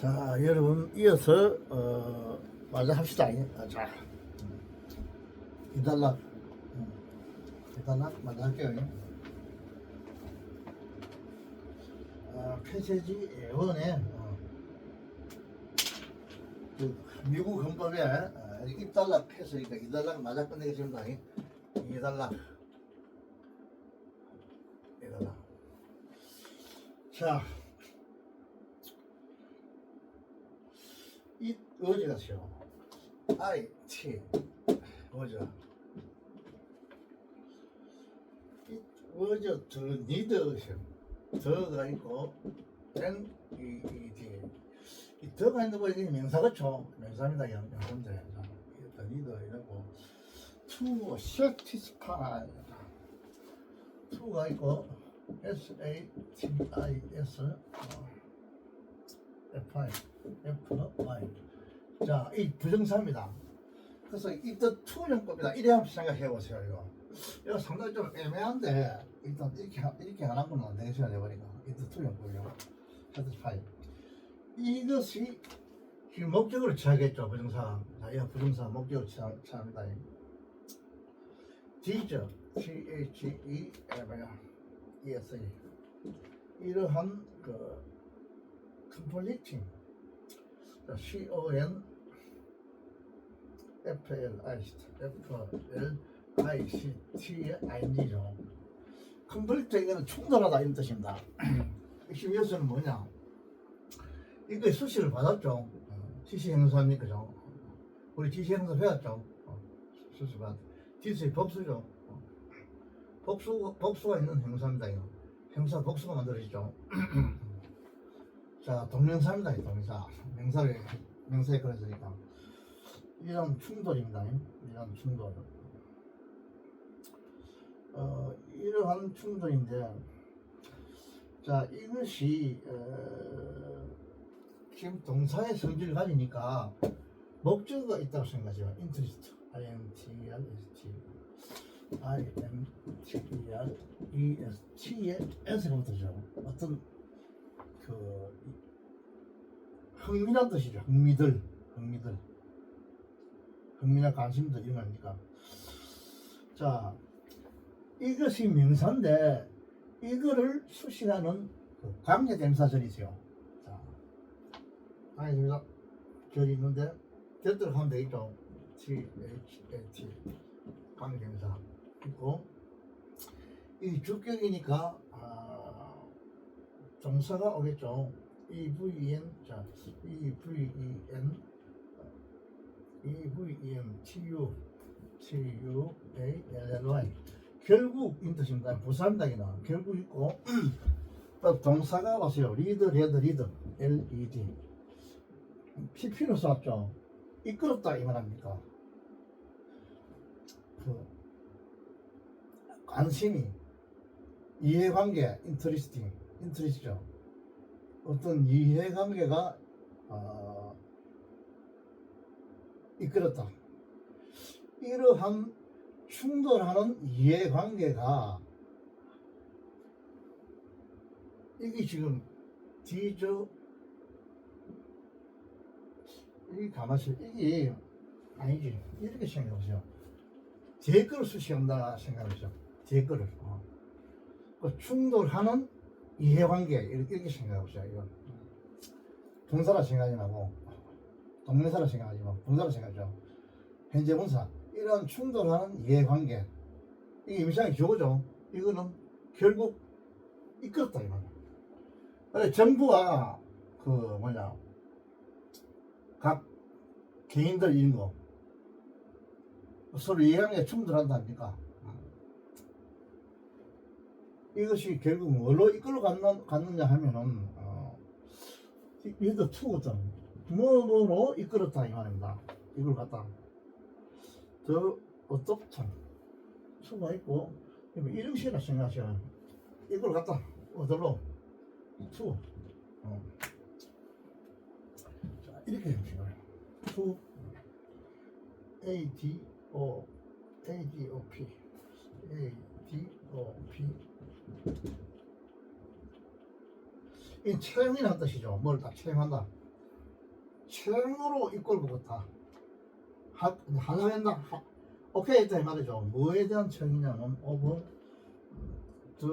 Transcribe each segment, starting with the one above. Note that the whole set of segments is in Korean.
자, 여러분 이어서 어, 마저 합시다. 아, 자, 이달락, 음, 이달락 마저 할게요. 아, 폐쇄지 예원에 어, 그 미국 헌법에 어, 입달락 폐쇄니까 이달락 맞아 끝내겠습니다. 이달락, 이달락. 자. 이 어제가 죠 I T 어제 이 어제 더 니더 더가 있고 N E E D 이 더가 있는 거 이게 명사 그쵸 명사입니다. 영 영문제 더 니더 이러고. to satisfy to가 있고 S A T I S 어. F5, F5. 자, 이 부정사입니다. 그래서 이뜻 투정법이다. 이래 한번 생각해 보세요, 이거. 이거 상당히 좀 애매한데, 일단 이렇게, 하- 이렇게 안 하고는 안 되겠어요, 내버리가. 이뜻 투정법이요. satisfy. 이것이 지금 목적으로 취하겠죠, 부정사. 자, 이 부정사 목적으로 취합니다. D죠. T-H-E, 뭐야, E-S-E. 이러한 그 자, C-O-N F-L-I-C-T-의 ING죠? 이거는 충돌하다 이런 뜻입니다. 요소는 뭐냐? 이거의 수시를 받았죠. 어, 지시 행사입니까 죠 우리 지시 행사 배웠죠. 어, 수시 받 디스의 법수죠. 어, 복수, 복수가 있는 행사입니다 이거. 행사 복수가 만들어지죠 자, 동명사입니다. 이 동명사. 명사를 명사에 그랬으니까 이런 충돌입니다. 이런 충돌. 어, 이러한 충돌인데, 자, 이것이 어, 지금 동사의 성질을 가지니까 목적어가 있다고 생각하죠. interest, I N T R S T, I N T R E T의 S가 붙어죠. 어떤 그 흥미란 뜻이죠. 흥미들, 흥미들, 흥미나 관심들 이런 거니까. 자, 이것이 명사인데 이거를 수식하는 그 관계대명사절이세요. 자, 관계대명사 절이 있는데 됐도록 하면 되겠죠. T, H, T 관계대명사 있고 이 주격이니까 아, 정사가 오겠죠. EVN 자 EVEN EVEN TU TU A L L Y 결국 인 뜻입니다. 부사입니다. 결국 있고 또 동사가 보세요. 리드 레드 리드 L E D PP로 썼죠. 이끌었다 이 말합니까? 그 관심이 이해관계 인터리스팅 인터리스죠. 어떤 이해관계가 어, 이끌었다. 이러한 충돌하는 이해관계가 이게 지금 뒤저 이 가만히 이게 아니지 이렇게 생각해보세요. 제 거를 수시한다 생각하죠. 제 거를 어. 그 충돌하는 이해관계 이렇게, 이렇게 생각해보세요. 이건 동사라 생각이 나고 동명사라 생각하지 마. 동사라 생각하죠. 현재 분사 이런 충돌하는 이해관계 이게 임상이 저거죠. 이거는 결국 이끌었다 이 말이야. 그래 정부가 그 뭐냐 각 개인들 이런 거 서로 이해관계 충돌한다니까. 이것이 결국 뭘로 이끌어 갔느, 갔느냐 하면은 어, 얘도 투거든 뭐뭐로 이끌었다 이 말입니다. 이걸 갖다. 더 어떻든 수가 있고 이름시라 생각하시면 이걸 갖다 어디로? 투. 어. 자 이렇게 형식을 투. A D O. A D O P. A D O P 이 채용이라는 뜻이죠. 뭘딱 채용한다. 체형으로 이끌고 보다. 하, 하나 했나? 하, 오케이 했다 이 말이죠. 뭐에 대한 체형이냐면 over the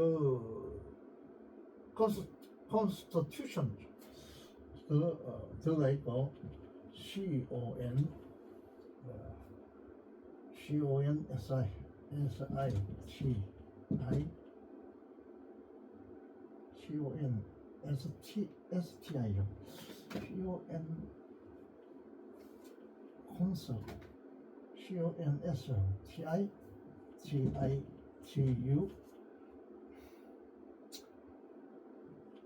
const- constitution. 그 어, 들어가 있고 C O N 어, C O N S I S I T I C O N S T S T I죠. C O N 콘서 C O N S T I T I T U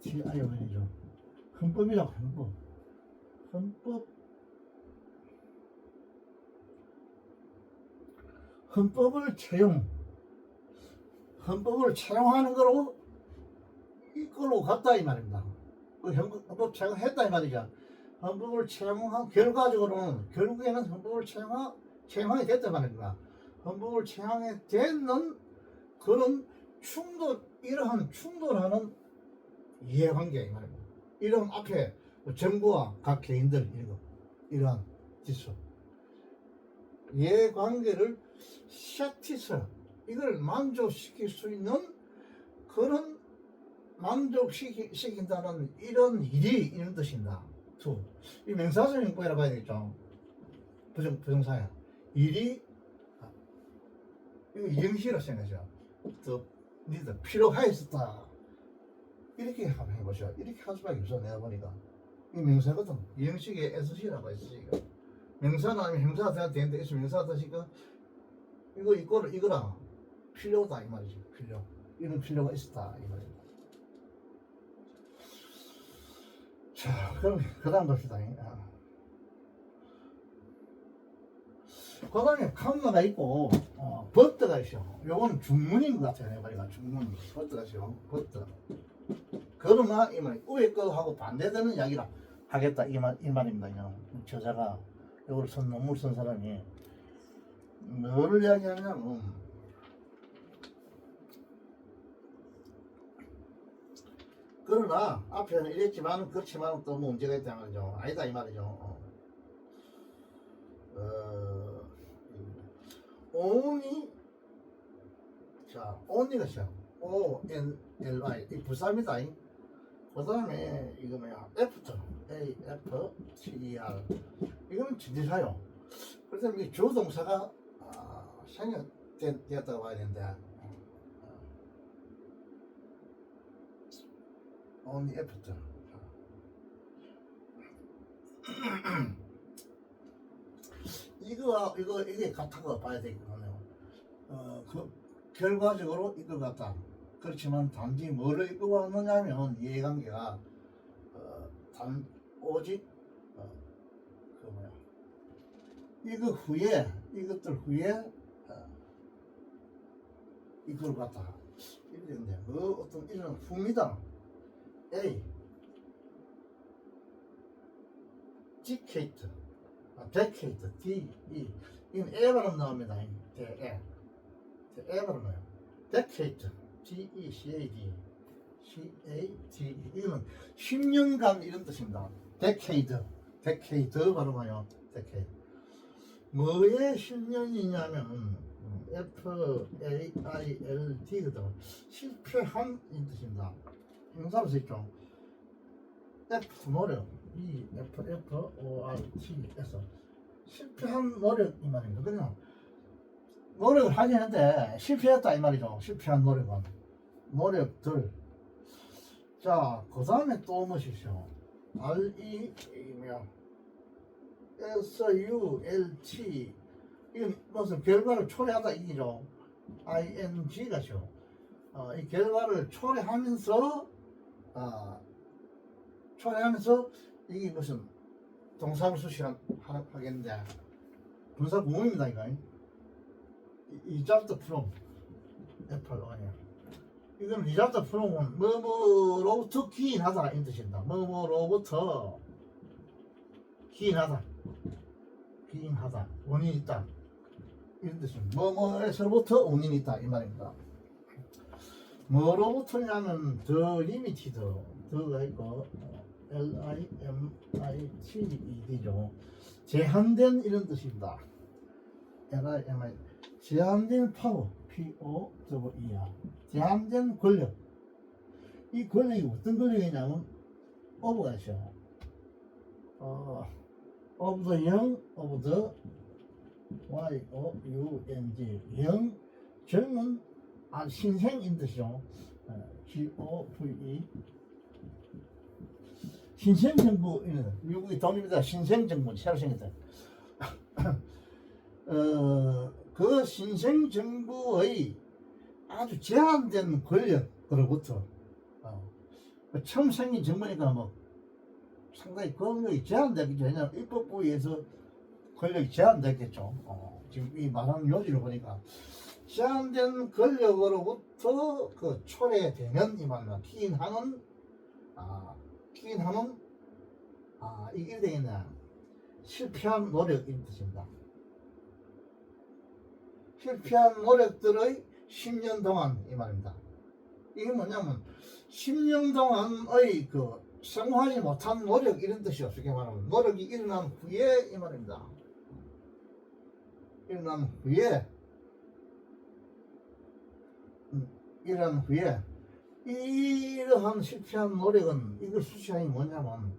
T I O죠. 헌법이라고 헌법. 헌법 헌법을 채용 헌법을 채용하는 거로 이끌고 갔다 이 말입니다. 그 헌법 채용했다 이 말이죠. 헌법을 채용한 결과적으로는 결국에는 헌법을 채용하, 채용하게 됐다 이 말입니다. 헌법을 채용하게 되는 그런 충돌 이러한 충돌하는 이해관계 이 말입니다. 이런 앞에 정부와 각 개인들 이거 이러한 지수 이해관계를 샤티스 이걸 만족시킬 수 있는 그런 만족시킨다는 이런 일이 이런 뜻입니다. 투. 이 명사적 용법이라 봐야 되겠죠. 부정, 부정사야. 일이, 아, 이거 이행시라 생각하죠. 더, 니들 필요하였었다. 이렇게 한번 해보죠. 이렇게 할 수밖에 없어, 내가 보니까. 이 명사거든. 이행식의 SC라고 SC가. 명사는 아니면 형사가 돼야 되는데, S 명사가 되니까, 이거, 이거를, 이거랑 필요다, 이 말이지. 필요. 이런 필요가 있었다, 이 말이지. 자, 그럼 그 다음 봅시다. 아. 그 다음에 칸마가 있고 어, 버트가 있어. 요거는 중문인 것 같아요. 내가 보니까 중문. 버트가 있어. 버트. 그러나 이 말, 위에 거하고 반대되는 이야기라 하겠다. 이, 말, 이 말입니다. 이거. 저자가 이걸 쓴 논문 쓴 사람이 뭐를 이야기하냐면 그러나 앞에는 이랬지만 그렇지만 또 문제가 있다는 거죠. 아니다 이 말이죠. 어. 어, only 자 only가 시작. O N L Y 이 부사입니다. 그 다음에 이거 뭐야 F죠. A F T E R 이거는 진지사요. 그래서 이게 조동사가 아, 생략되었다고 봐야 되는데 only F죠. 이거 이거 이게 같다고 봐야 되겠네요. 어, 그 결과적으로 이거 같다. 그렇지만 단지 뭐를 이끌고 왔느냐면 이해관계가 어, 단 오직 어, 그 뭐야 이거 후에 이것들 후에 어, 이걸 갖다 이런데 뭐 어떤 이런 후입니다. A 디케이트 아, 데케이트 D E 이건 에 발음 나옵니다. 대 에. 에 발음 나요. 데케이트 D E C A D C A D E 이거는 10년간 이런 뜻입니다. 데케이드 데케이드 발음하요. 데케이드 뭐의 10년이냐면 F A I L D거든. 실패한 이 뜻입니다. 형사로 쓰있죠. F 노력 E F F O R T 에서 실패한 노력 이 말입니다. 그냥 노력을 하긴 했는데 실패했다 이 말이죠. 실패한 노력은 노력들. 자, 그 다음에 또 무엇이죠? R E 이며 S U L T 이건 무슨 결과를 초래하다 이기죠. I N G가죠. 어, 이 결과를 초래하면서 아 초래하면서 이게 무슨 동사를 수시한 하겠는데 분사 구문입니다 이거. 이자부터 from 애플 아니야. 이건 이자부터 from은 뭐뭐로부터 기인하다 이 뜻입니다. 뭐뭐로부터 기인하다, 기인하다, 원인이 있다 이런 뜻입니다. 뭐뭐에서부터 원인이 있다 이 말입니다. 뭐로부터냐면 더 리미티드 더가 있고 어, L I M I T E D죠. 제한된 이런 뜻입니다. L I M I 제한된 파워 P O E R 제한된 권력 이 권력이 어떤 권력이냐면 오버가 있어요. 어, of the young of the Y O U N G 영 젊은 아 신생인 뜻이죠. 어, G O V E 신생 정부 이는 미국이 독립이다 신생 정부 새로 생겼다. 어 그 신생 정부의 아주 제한된 권력으로부터 어, 그 처음 생긴 정부니까 뭐 상당히 권력이 제한되겠죠. 왜냐하면 입법부에서 권력이 제한됐겠죠. 어, 지금 이 말하는 요지를 보니까 제한된 권력으로부터 그 초래되는 이 말입니다. 피인하는 아 피인하는 아 이게 되겠네 실패한 노력인 뜻입니다. 실패한 노력들의 10년 동안 이 말입니다. 이게 뭐냐면 10년 동안의 그 성공하지 못한 노력 이런 뜻이요. 쉽게 말하면 노력이 일어난 후에 이 말입니다. 일어난 후에 음, 일어난 후에 이러한 실패한 노력은 이걸 수치하이 뭐냐면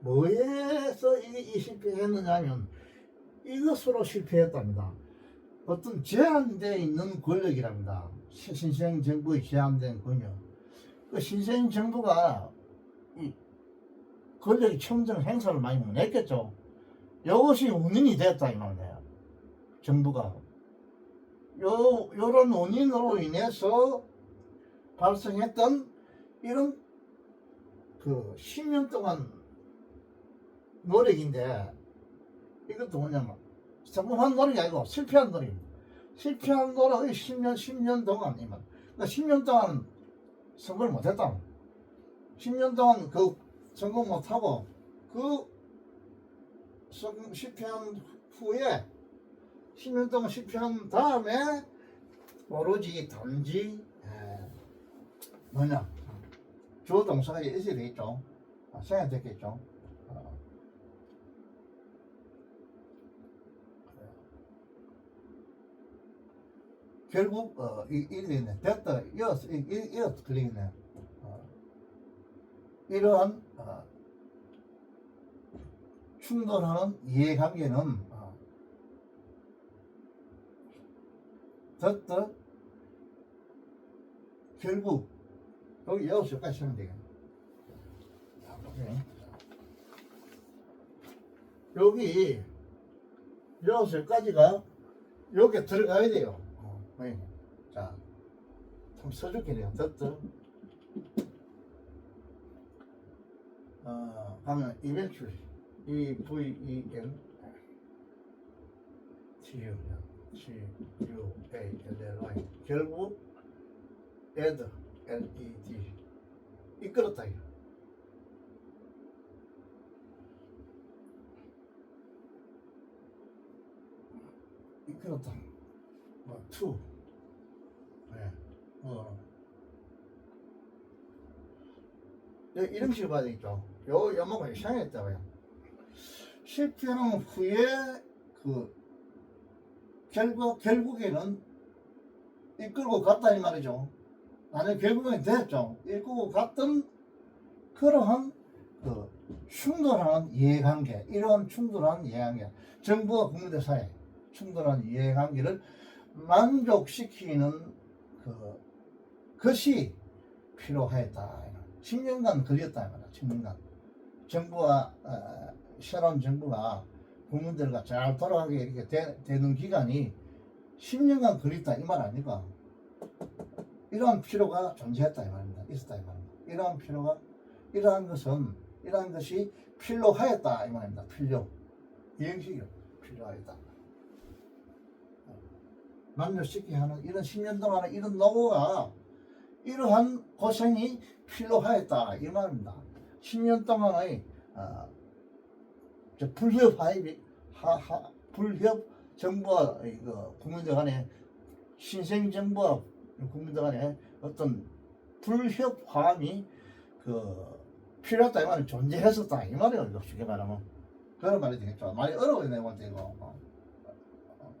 뭐에서 이, 이 실패했느냐 하면 이것으로 실패했답니다. 어떤 제한되어 있는 권력이랍니다. 시- 신생 정부의 제한된 권력. 그 신생 정부가 이 권력이 청정 행사를 많이 못했겠죠. 이것이 원인이 됐다 이 말이에요. 정부가 요 요런 원인으로 인해서 발생했던 이런 그 10년 동안 노력인데 이것도 뭐냐면 성공한 노력이 아니고 실패한 노력입니다. 실패한 노력이 10년 10년 동안 이만 그러니까 10년 동안 성공을 못했다. 10년 동안 그 성공 못하고 그 성공 실패한 후에 10년 동안 실패한 다음에 오로지 단지 에, 뭐냐 주 동사가 있어야 되겠죠. 아, 생각됐겠죠. 어. 결국 어, 이, 되네. 됐다. 이어서 이- 이- 이어서 걸리겠네. 어. 이러한 어, 충돌하는 이해관계는 어, 듣듯 결국 여기 여섯 시까지 하면 되겠네. 자, 보세요. 여기 여섯 시까지가 여기 들어가야 돼요. 어, 네. 자, 좀 써줄게요. 듣듯. 어, 하면 eventually E V E N T U T U A L L Y 결국 add L E 이끌었다. 이끌었다. 뭐 to 네. 뭐 여- 이런 식으로 봐야 되겠죠. 요 연목을 이상했다고요. 실패한 후에 그 결국 결국에는 이끌고 갔다 이 말이죠. 나는 결국엔 됐죠. 이끌고 갔던 그러한 그 충돌하는 이해관계, 이러한 충돌하는 이해관계, 정부와 국민들 사이 충돌하는 이해관계를 만족시키는 그 것이 필요하였다. 10년간 걸렸다 이 말이야. 10년간 정부와 어, 새로운 정부가 국민들과 잘 돌아가게 이렇게 되, 되는 기간이 10년간 걸렸다 이 말 아닙니까? 이러한 필요가 존재했다 이 말입니다. 있었다 이 말입니다. 이러한 필요가 이러한 것은 이러한 것이 필요하였다 이 말입니다. 필요 이행식이요. 필요하였다. 만족시키게 하는 이런 10년 동안의 이런 노고가 이러한 고생이 필요하였다 이 말입니다. 10년 동안의 어, 저 불협 하하 불협 정부와 이거 국민들 간에 신생 정부와 국민들 간에 어떤 불협 화음이 그 필요하다 이 말은 존재했었다 이 말이에요 쉽게 말하면 그런 말이 되겠죠. 말이 어려워요 볼때 이거 어. 어.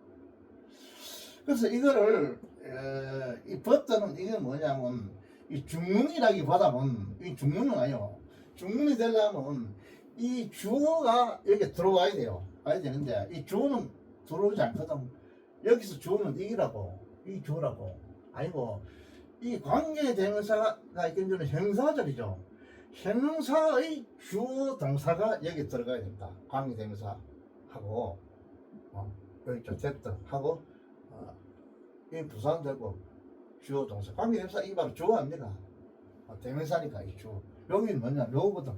그래서 이거를 에, 이 버터는 이게 뭐냐면 이 중문이라기보다는 이 중문은 아니요. 중문이 되려면 이 주어가 여기 들어와야 돼요. 와야 되는데 이 주어는 들어오지 않거든. 여기서 주어는 이기라고 이 주어라고 아니고 이 관계 대명사가 있겠는 형사절이죠. 형용사의 주어 동사가 여기 들어가야 됩니다. 관계 대명사 하고 어, 여기 좀 됐다 하고 어, 이 부산되고 주어 동사. 관계 대명사 이 바로 주어 아닙니까? 어, 대명사니까 이 주어. 여기는 뭐냐? 요거거든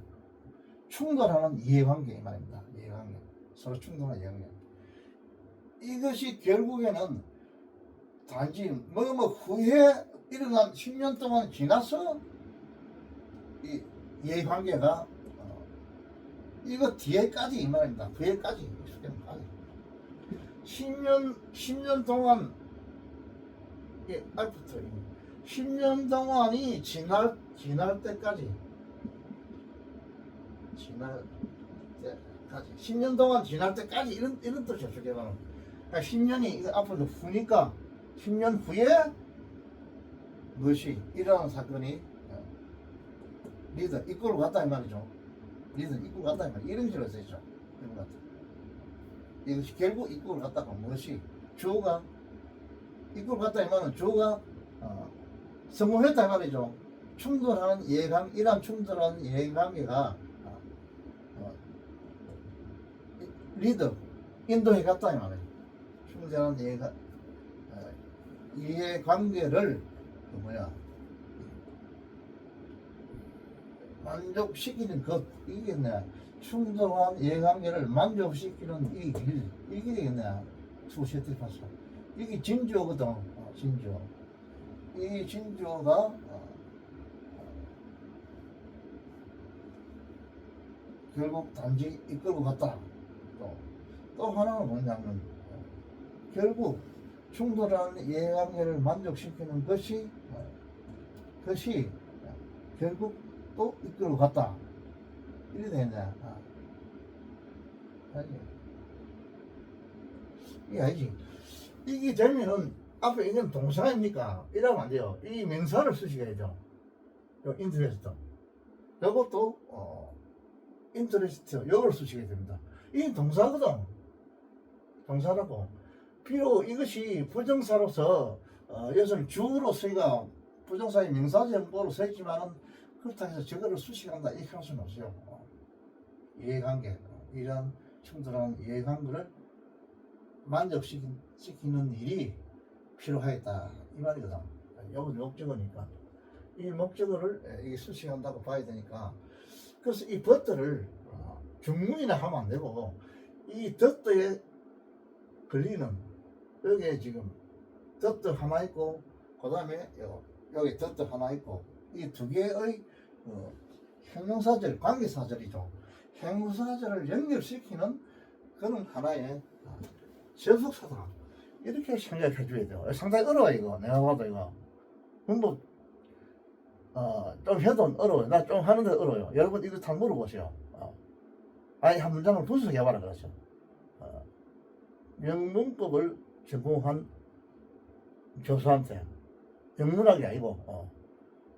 충돌하는 이해관계 이 말입니다. 이해관계. 서로 충돌하는 이해관계. 이것이 결국에는 단지 뭐뭐 후에 일어난 10년 동안 지나서 이 이해관계가 어, 이거 뒤에까지 이 말입니다. 뒤에까지 익숙해까지. 10년 10년 동안 이 알부터 10년 동안이 지날 지날 때까지. 지날 때까지. 10년 동안 지날 때까지 이런 이런 그러니까 10년이 이거 앞으로 후니까 10년 후에 무엇이 일어난 사건이 어, 리더 이끌고 갔다 이 말이죠. 리더 이끌고 갔다 이 말. 이런 식으로 써있죠. 이런 것. 이것이 결국 이끌고 갔다가 무엇이 주어가 이끌고 갔다 이 말은 주어가 어, 성공했다 이 말이죠. 충돌하는 예감 이란 충돌하는 예감이가 어, 어, 이- 리더 인도해 갔다 이 말이에요. 충돌하는 어, 이해관계를 그 뭐야 만족시키는 것 이겠네. 충돌한 이해관계를 만족시키는 이길 이게 되겠네. 수시티 파서 이게 진주거든. 어, 진주. 이 진주가 어, 어, 결국 단지 이끌고 갔다. 또, 또 하나는 뭐냐면 어, 결국 충돌하는 이해관계를 만족시키는 것이 어, 것이 결국 또 이끌고 갔다. 이래 되겠네. 아. 아니. 이게 아니지. 이게 되면은 앞에 이건 동사입니까? 이러면 안 돼요. 이 명사를 쓰시야죠. 요 인트레스트. 요것도 어 인트레스트 요걸 쓰시게 됩니다. 이 동사거든. 동사라고. 비록 이것이 부정사로서 어, 여기서는 주로 쓰기가 부정사의 명사전보로 쓰지만은 그렇다고 해서 저거를 수식한다. 이렇게 할 수는 없어요. 어, 이해관계. 어, 이런 충돌하는 이해관계를 만족시키는 일이 필요하겠다. 이 말이거든. 여기 목적어니까. 이 목적어를 에, 이게 수식한다고 봐야 되니까. 그래서 이 버터를 어, 중문이나 하면 안 되고 이 덧더에 걸리는 여기에 지금 덧더 하나 있고 그 다음에 여기 덧더 하나 있고 이 두 개의 어, 형용사절 관계사절이죠. 형용사절을 연결시키는 그런 하나의 어, 접속사다 이렇게 생각해 줘야 돼요. 상당히 어려워 이거. 내가 봐도 이거. 문법 어, 좀 해도 어려워요. 나 좀 하는데 어려워요. 여러분 이거 다 물어보세요. 어. 아니 한 문장을 분석해봐라 그러죠. 어, 명문법을 전공한 교수한테 영문학이 아니고 어.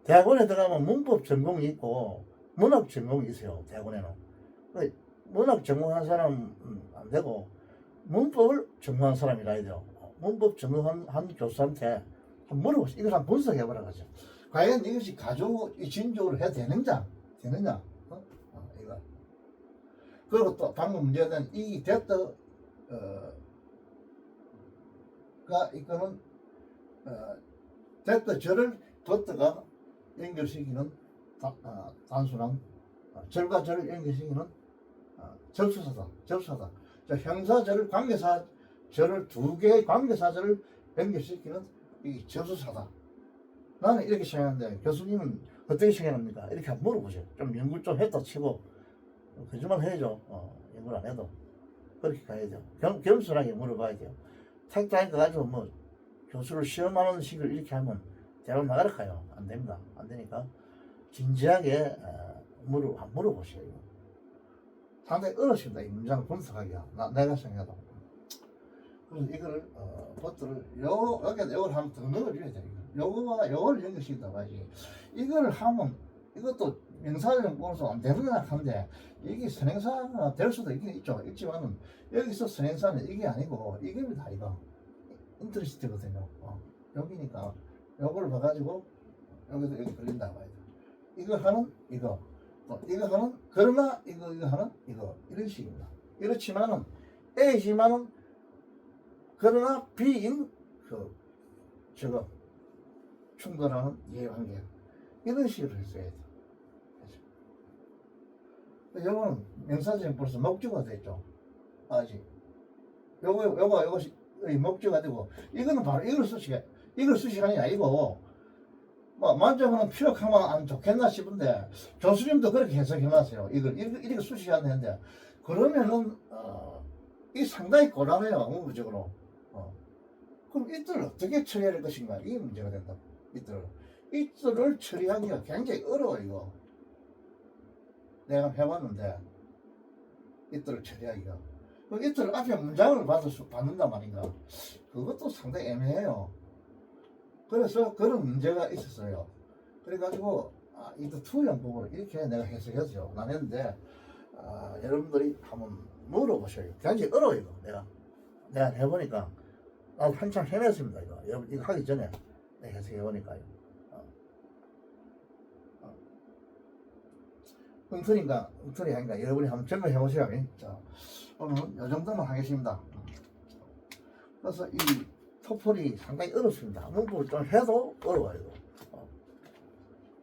대학원에 들어가면 문법 전공이 있고 문학 전공이 있어요 대학원에는. 그 문학 전공한 사람은 안 되고 문법을 전공한 사람이라 해야 돼요. 어, 문법 전공한 한 교수한테 한번 물어보세요 이걸 한번 분석해보라 그러죠. 과연 이것이 가족 이 진조를 해야 되느냐 되느냐? 어? 어, 이거. 그리고 또 방금 문제는 이 됐다 어, 가 이거는 어, 됐다. 저를 뒀다가 연결시키는 다, 어, 단순한 어, 절과 절을 연결시키는 어, 접수사다 접수사다. 자, 형사절을 관계사 절을 두 개의 관계사절을 연결시키는 이 접수사다. 나는 이렇게 생각하는데 교수님은 어떻게 생각합니까? 이렇게 한번 물어보세요. 좀 연구 좀 했다 치고 거짓말 해야죠. 어, 연구를 안 해도. 그렇게 가야죠 겸, 겸손하게 물어봐야 돼요 택다니까 가지고 뭐 교수를 시험하는 식으로 이렇게 하면 대학 나가라 가요 안 됩니다 안 되니까 진지하게 어, 물어 물어보세요. 상당히 어렵습니다. 이 문장을 분석하기가 나, 내가 생각해도. 그래서 이거를 어, 버트를 요 여기다 요걸 한번 더 넣어줘야 돼. 이거. 요거와 요걸 연결시키다 봐야지. 이걸 하면 이것도 명사를 보면서 안 되느냐 한데 이게 선행사가 될 수도 있긴 있죠. 있지만은 여기서 선행사는 이게 아니고 이겁니다. 이거 인터리스트거든요. 어. 여기니까 요걸 봐가지고 여기서 여기 걸린다 봐야 돼. 이거 하는 이거 또 이거 하는 그러나 이거 이거 하는 이거 이런 식입니다. 이렇지만은 A지만은 그러나 B인 그 저거 충돌하는 이해관계 이런 식으로 했어야 돼. 그래서 요거는 명사적인 벌써 목주가 됐죠. 아직 요거 요거 요거 목주가 되고 이거는 바로 이걸 수식 이걸 수식하는 게 아니고 뭐 만족하는 피력하면 안 좋겠나 싶은데 교수님도 그렇게 해석해 놨어요. 이걸 이렇게, 이렇게 수식하는데 그러면은 어, 이 상당히 곤란해요 업무적으로. 어. 그럼 이들을 어떻게 처리할 것인가 이게 문제가 된다. 이들 이들을 처리하기가 굉장히 어려워 이거. 내가 해봤는데 이들을 처리하기가. 그 이들 앞에 문장을 받을 수 받는단 말인가. 그것도 상당히 애매해요. 그래서 그런 문제가 있었어요. 그래가지고 아, 이거 투 연법으로 이렇게 내가 해석했어요. 나눴는데 아, 여러분들이 한번 물어보셔요. 굉장히 어려워요. 이거. 내가 내가 해보니까 나도 한참 헤맸습니다. 이거 여러분 이거 하기 전에 내가 해석해보니까요. 어. 어. 엉터리인가 엉터리 아닌가 여러분이 한번 점검해보세요. 자, 오늘은 이 정도만 하겠습니다. 그래서 이 토플이 상당히 어렵습니다. 문법을 좀 해도 어려워요. 어.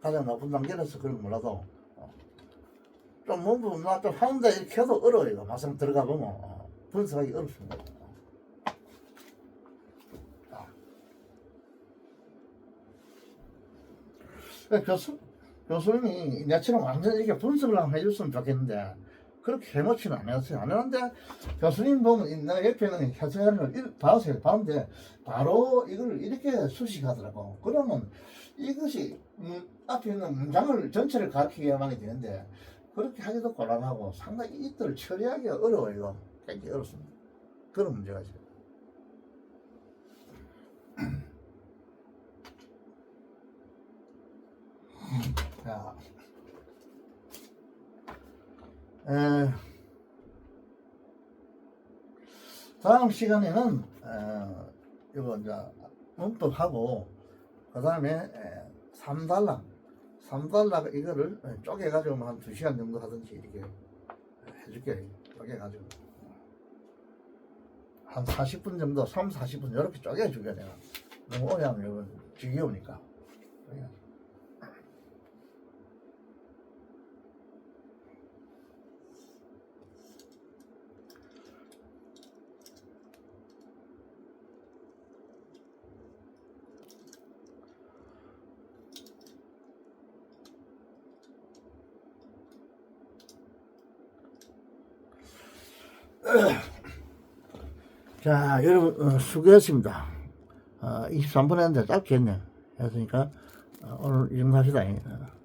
가장 높은 단계라서 그런 거 몰라도 어. 좀 문법 나좀 하는데 이렇게 해도 어려워요. 막상 들어가 보면 어. 분석하기 어렵습니다. 어. 자. 그 교수, 교수님이 내처럼 완전 이렇게 분석을 한번 해줬으면 좋겠는데 그렇게 해놓지는 않았어요. 안 했는데 교수님 보면 이 내가 옆에 있는 해설하는 걸 봤어요. 봤는데 바로 이걸 이렇게 수식하더라고. 그러면 이것이 음, 앞에 있는 문장을 전체를 가르치기야만이 되는데 그렇게 하기도 곤란하고 상당히 이들을 처리하기가 어려워요. 굉장히 어렵습니다. 그런 문제가 있어요. 자, 에, 다음 시간에는 어, 이거 이제 문법하고 그 다음에 3달러 3달러 이거를 쪼개가지고 한 2시간 정도 하든지 이렇게 해줄게. 쪼개가지고. 한 40분 정도 3, 40분 이렇게 쪼개줄게 내가. 너무 오래 하면 지겨우니까 그래. 자, 여러분, 어, 수고했습니다. 어, 23분 했는데 짧게 했네. 했으니까, 어, 오늘 이 정도 합시다. 어.